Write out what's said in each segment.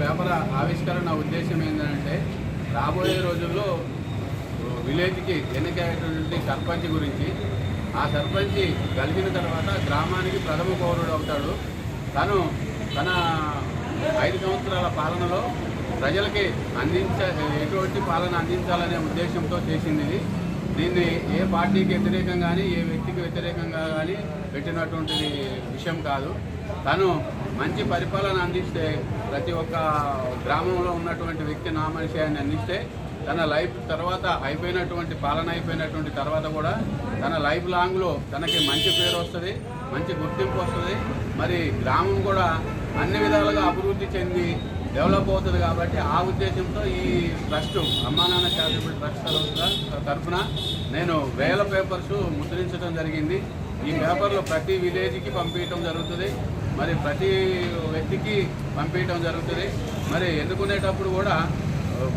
Paper ఆవిష్కరణ ఉద్దేశం ఏంటంటే రాబోయే రోజుల్లో విలేజ్కి ఎన్నికైనటువంటి సర్పంచ్ గురించి ఆ సర్పంచ్ కలిగిన తర్వాత గ్రామానికి ప్రథమ పౌరుడు అవుతాడు. తను తన ఐదు సంవత్సరాల పాలనలో ప్రజలకి అందించ ఎటువంటి పాలన అందించాలనే ఉద్దేశంతో చేసింది ఇది. దీన్ని ఏ పార్టీకి వ్యతిరేకం కానీ ఏ వ్యక్తికి వ్యతిరేకంగా కానీ పెట్టినటువంటి విషయం కాదు. తను మంచి పరిపాలన అందిస్తే ప్రతి ఒక్క గ్రామంలో ఉన్నటువంటి వ్యక్తి నామనిషయాన్ని అందిస్తే తన లైఫ్ తర్వాత అయిపోయినటువంటి పాలన అయిపోయినటువంటి తర్వాత కూడా తన లైఫ్ లాంగ్లో తనకి మంచి పేరు వస్తుంది మంచి గుర్తింపు వస్తుంది. మరి గ్రామం కూడా అన్ని విధాలుగా అభివృద్ధి చెంది డెవలప్ అవుతుంది కాబట్టి ఆ ఉద్దేశంతో ఈ ట్రస్ట్ అమ్మా నాన్న చారిటబుల్ ట్రస్ట్ తరఫున- తరఫున నేను వేల పేపర్స్ ముద్రించడం జరిగింది. ఈ పేపర్లు ప్రతి విలేజ్కి పంపించడం జరుగుతుంది. మరి ప్రతి వ్యక్తికి పంపించడం జరుగుతుంది. మరి ఎన్నుకునేటప్పుడు కూడా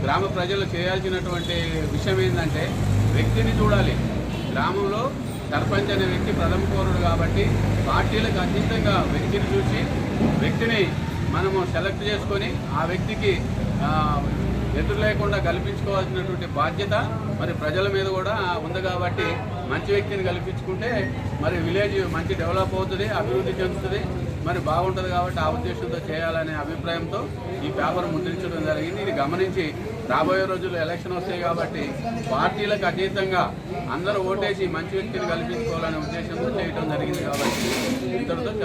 గ్రామ ప్రజలు చేయాల్సినటువంటి విషయం ఏంటంటే వ్యక్తిని చూడాలి. గ్రామంలో సర్పంచ్ అనే వ్యక్తి ప్రథమ పౌరుడు కాబట్టి పార్టీలకు అతీతంగా వ్యక్తిని చూసి వ్యక్తిని మనము సెలెక్ట్ చేసుకొని ఆ వ్యక్తికి ఎదురు లేకుండా కల్పించుకోవాల్సినటువంటి బాధ్యత మరి ప్రజల మీద కూడా ఉంది కాబట్టి మంచి వ్యక్తిని కల్పించుకుంటే మరి విలేజ్ మంచి డెవలప్ అవుతుంది అభివృద్ధి చెందుతుంది మరి బాగుంటుంది కాబట్టి ఆ ఉద్దేశంతో చేయాలనే అభిప్రాయంతో ఈ పేపర్ ముద్రించడం జరిగింది. ఇది గమనించి రాబోయే రోజుల్లో ఎలక్షన్ వస్తాయి కాబట్టి పార్టీలకు అతీతంగా అందరూ ఓటేసి మంచి వ్యక్తిని కల్పించుకోవాలనే ఉద్దేశంతో చేయడం జరిగింది కాబట్టి ఇంతటితో